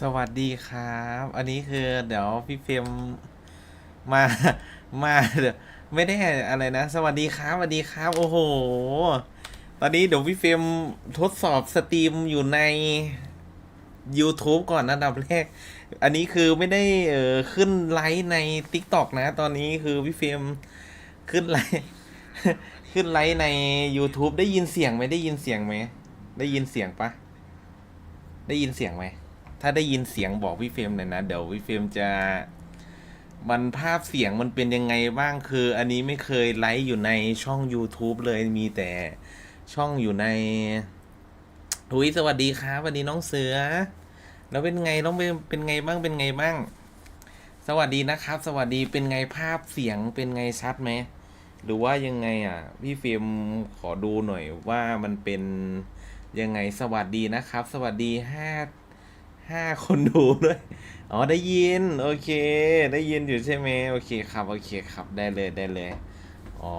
สวัสดีครับ อันนี้คือเดี๋ยวพี่เฟรมมา มาเดี๋ยวไม่ได้อะไรนะ สวัสดีครับสวัสดีครับ โอ้โห ตอนนี้เดี๋ยวพี่เฟรมทดสอบสตรีมอยู่ใน YouTube ก่อนอันดับแรก อันนี้คือไม่ได้เออขึ้นไลฟ์ใน TikTok นะ ตอนนี้คือพี่เฟรมขึ้นไลฟ์ขึ้นไลฟ์ใน YouTube ได้ยินเสียงไหมได้ยินเสียงไหม ได้ยินเสียงปะ ได้ยินเสียงไหม ถ้าได้ยินเสียงบอกพี่เฟรมหน่อยนะ เดี๋ยวพี่เฟรมจะมันภาพเสียงมันเป็นยังไงบ้างคือ อันนี้ไม่เคยไลฟ์อยู่ในช่อง YouTube เลยมีแต่ช่องอยู่ในหุยสวัสดีครับสวัสดีน้องเสือ แล้วเป็นไงน้องเป็นเป็นไงบ้างเป็นไงบ้าง สวัสดีนะครับ สวัสดีเป็นไงภาพเสียงเป็นไงชัดไหมหรือว่ายังไงอะ พี่เฟรมขอดูหน่อยว่ามันเป็นยังไงสวัสดีนะครับ สวัสดีห้า ห้าคนดูด้วย อ๋อ ได้ยิน โอเค ได้ยินอยู่ใช่ไหมโอเคครับ โอเคครับ ได้เลย ได้เลย อ๋อ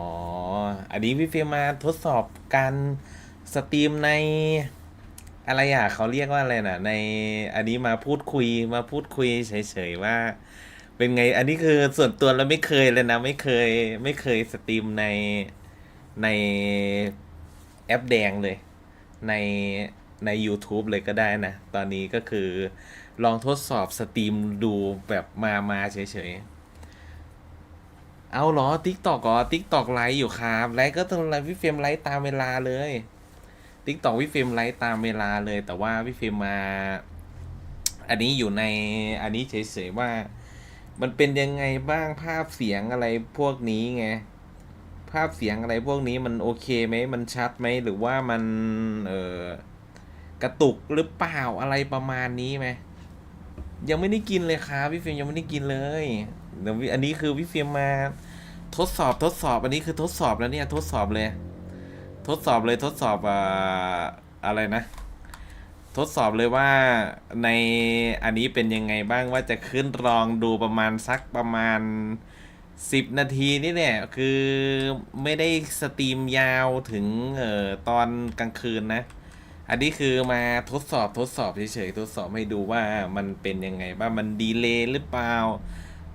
อันนี้พี่เฟรมมาทดสอบการสตรีมในอะไรอะเขาเรียกว่าอะไรน่ะในอันนี้มาพูดคุยมาพูดคุยเฉยๆว่า เป็นไง อันนี้คือส่วนตัวเราไม่เคยเลยนะ ไม่เคย ไม่เคยสตรีมในในแอปแดงเลย ใน ใน YouTube เลยก็ได้นะ ตอนนี้ก็คือลองทดสอบสตรีมดูแบบมามาเฉยๆ เอาเหรอ TikTok อ๋อ TikTok ไลฟ์อยู่ครับไลฟ์ก็ต้องไลฟ์พี่เฟรมไลฟ์ตามเวลาเลย TikTok พี่เฟรมไลฟ์ตามเวลาเลย แต่ว่าพี่เฟรมมา อันนี้อยู่ในอันนี้เฉยๆว่า มันเป็นยังไงบ้างภาพเสียงอะไรพวกนี้ไงภาพเสียงอะไรพวกนี้มันโอเคไหมมันชัดไหมหรือว่ามัน เออ กระตุกหรือเปล่าอะไรประมาณนี้ไหมยังไม่ได้กินเลยครับพี่ฟิล์มยังไม่ได้กินเลยเดี๋ยวอันนี้คือพี่ฟิล์มมา ทดสอบทดสอบอันนี้คือทดสอบแล้วเนี่ยทดสอบเลย ทดสอบเลยทดสอบอ่าอะไรนะ ทดสอบเลยว่าในอันนี้เป็นยังไงบ้างว่าจะขึ้นลองดูประมาณสักประมาณสิบนาทีนี่เนี่ยคือไม่ได้สตรีมยาวถึงเอ่อตอนกลางคืนนะ อันนี้คือมาทดสอบทดสอบเฉยๆทดสอบให้ดูว่ามันเป็นยังไงบ้างมันดีเลย์หรือเปล่า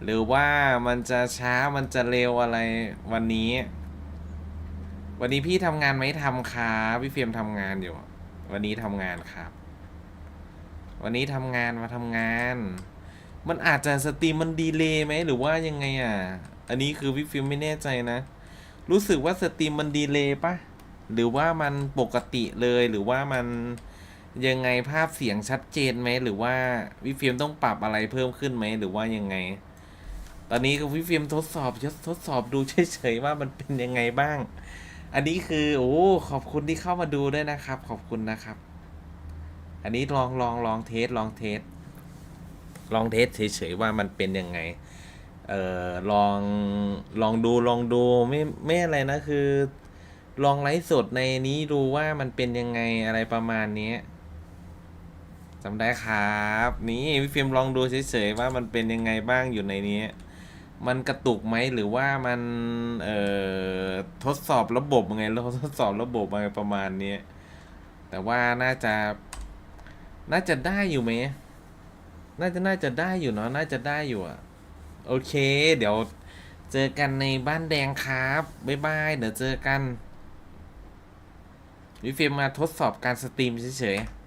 หรือว่ามันจะช้ามันจะเร็วอะไรวันนี้ วันนี้พี่ทำงานไหมทำครับพี่เฟียมทำงานอยู่ วันนี้ทำงานครับ วันนี้ทำงานมาทำงาน มันอาจจะสตรีมมันดีเลย์ไหมหรือว่ายังไงอะ อันนี้คือพี่ฟิล์มไม่แน่ใจนะ รู้สึกว่าสตรีมมันดีเลย์ปะ หรือว่ามันปกติเลยหรือว่ามันยังไงภาพเสียงชัดเจนไหมหรือว่าพี่ฟิล์มต้องปรับอะไรเพิ่มขึ้นไหมหรือว่ายังไง ตอนนี้ก็พี่ฟิล์มทดสอบทดสอบดูเฉยๆว่ามันเป็นยังไงบ้าง อันนี้คือโอ้ขอบคุณที่เข้ามาดูด้วยนะครับ ขอบคุณนะครับ อันนี้ลองลองลองเทสลองเทสลองเทสเฉยๆว่ามันเป็นยังไงเอ่อลองลองดูลองดูไม่ไม่อะไรนะคือ ลองไลฟ์สดในนี้ดูว่ามันเป็นยังไงอะไรประมาณนี้จำได้ครับ นี่พี่ฟิล์มลองดูเฉยๆว่ามันเป็นยังไงบ้างอยู่ในนี้ มันกระตุกไหมหรือว่ามันเอ่อทดสอบระบบยังไงเราทดสอบระบบอะไรประมาณนี้แต่ว่าน่าจะ น่าจะได้อยู่ไหมน่าจะน่าจะได้อยู่เนาะน่าจะได้อยู่อะโอเค เดี๋ยวเจอกันในบ้านแดงครับ บ๊ายบาย เดี๋ยวเจอกัน วิฟิล์มมาทดสอบการสตรีมเฉยๆ